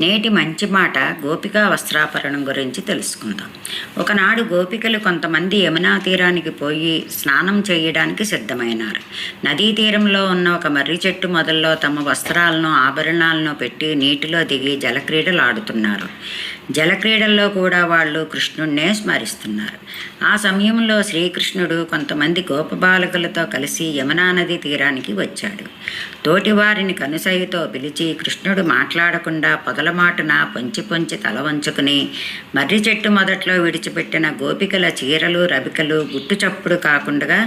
నేటి మంచి మాట గోపికా వస్త్రాపరణం గురించి తెలుసుకుందాం. ఒకనాడు గోపికలు కొంతమంది యమునా తీరానికి పోయి స్నానం చేయడానికి సిద్ధమైనారు. నదీ తీరంలో ఉన్న ఒక మర్రి చెట్టు మొదల్లో తమ వస్త్రాలను ఆభరణాలను పెట్టి నీటిలో దిగి జలక్రీడలు ఆడుతున్నారు జలక్రీడల్లో కూడా వాళ్ళు కృష్ణుణ్ణే స్మరిస్తున్నారు. ఆ సమయంలో శ్రీకృష్ణుడు కొంతమంది గోపబాలకులతో కలిసి యమునా నది తీరానికి వచ్చాడు. తోటివారిని కనుసైతో పిలిచి కృష్ణుడు మాట్లాడకుండా పొదలమాటున పొంచి పొంచి తల వంచుకుని మర్రి చెట్టు మొదట్లో విడిచిపెట్టిన గోపికల చీరలు రవికలు గుట్టు చప్పుడు కాకుండా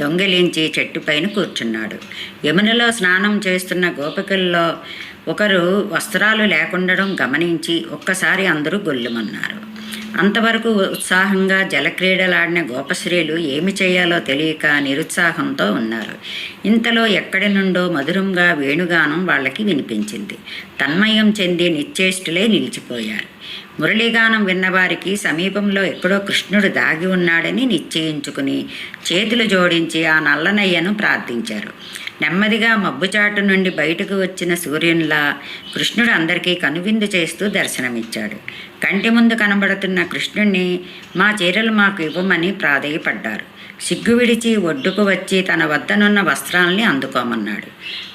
దొంగిలించి చెట్టుపైన కూర్చున్నాడు. యమునలో స్నానం చేస్తున్న గోపికల్లో ఒకరు వస్త్రాలు లేకుండడం గమనించి ఒక్కసారి అందరూ గొల్లుమన్నారు. అంతవరకు ఉత్సాహంగా జలక్రీడలాడిన గోపశ్రీలు ఏమి చేయాలో తెలియక నిరుత్సాహంతో ఉన్నారు. ఇంతలో ఎక్కడి నుండో మధురంగా వేణుగానం వాళ్ళకి వినిపించింది. తన్మయం చెంది నిశ్చేష్టులే నిలిచిపోయారు. మురళీగానం విన్నవారికి సమీపంలో ఎక్కడో కృష్ణుడు దాగి ఉన్నాడని నిశ్చయించుకుని చేతులు జోడించి ఆ నల్లనయ్యను ప్రార్థించారు. నెమ్మదిగా మబ్బుచాటు నుండి బయటకు వచ్చిన సూర్యునిలా కృష్ణుడు అందరికీ కనువిందు చేస్తూ దర్శనమిచ్చాడు. కంటి ముందు కనబడుతున్న కృష్ణుణ్ణి మా చీరలు మాకు ఇవ్వమని ప్రాధేయపడ్డారు. సిగ్గు విడిచి ఒడ్డుకు వచ్చి తన వద్దనున్న వస్త్రాల్ని అందుకోమన్నాడు.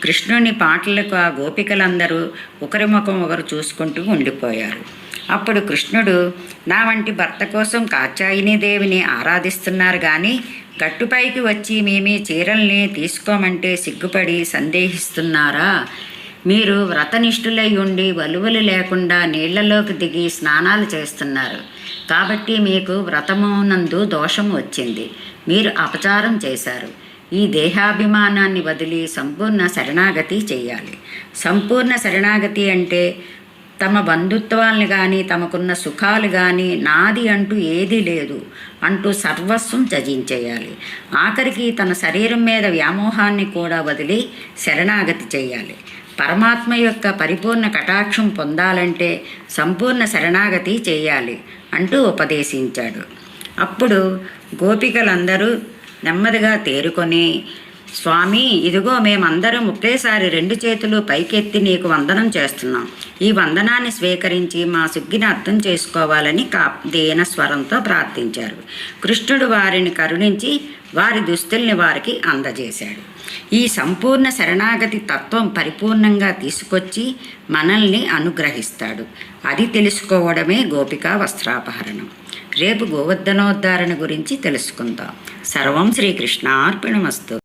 కృష్ణుని పాటలకు ఆ గోపికలందరూ ఒకరి ముఖం ఒకరు చూసుకుంటూ ఉండిపోయారు. అప్పుడు కృష్ణుడు నా వంటి భర్త కోసం కాచాయిని దేవిని ఆరాధిస్తున్నారు కానీ గట్టుపైకి వచ్చి మేమీ చీరల్ని తీసుకోమంటే సిగ్గుపడి సందేహిస్తున్నారా? మీరు వ్రతనిష్ఠులై ఉండి వలువలు లేకుండా నీళ్ళలోకి దిగి స్నానాలు చేస్తున్నారు. కాబట్టి మీకు వ్రతమునందు దోషం వచ్చింది. మీరు అపచారం చేశారు. ఈ దేహాభిమానాన్ని వదిలి సంపూర్ణ శరణాగతి చేయాలి. సంపూర్ణ శరణాగతి అంటే తమ బంధుత్వాల్ని కానీ తమకున్న సుఖాలు కానీ నాది అంటూ ఏదీ లేదు అంటూ సర్వస్వం త్యజించేయాలి. ఆఖరికి తన శరీరం మీద వ్యామోహాన్ని కూడా వదిలి శరణాగతి చేయాలి. పరమాత్మ యొక్క పరిపూర్ణ కటాక్షం పొందాలంటే సంపూర్ణ శరణాగతి చేయాలి అంటూ ఉపదేశించాడు. అప్పుడు గోపికలందరూ నెమ్మదిగా తేరుకొని స్వామి ఇదిగో మేమందరం ఒకేసారి రెండు చేతులు పైకెత్తి నీకు వందనం చేస్తున్నాం. ఈ వందనాన్ని స్వీకరించి మా సుగ్గిని అర్థం చేసుకోవాలని కా దీన స్వరంతో ప్రార్థించారు. కృష్ణుడు వారిని కరుణించి వారి దుస్తుల్ని వారికి అందజేశాడు. ఈ సంపూర్ణ శరణాగతి తత్వం పరిపూర్ణంగా తీసుకొచ్చి మనల్ని అనుగ్రహిస్తాడు. అది తెలుసుకోవడమే గోపికా వస్త్రాపహరణం. రేపు గోవర్ధనోద్ధారణ గురించి తెలుసుకుందాం. సర్వం శ్రీకృష్ణార్పిణమస్తు.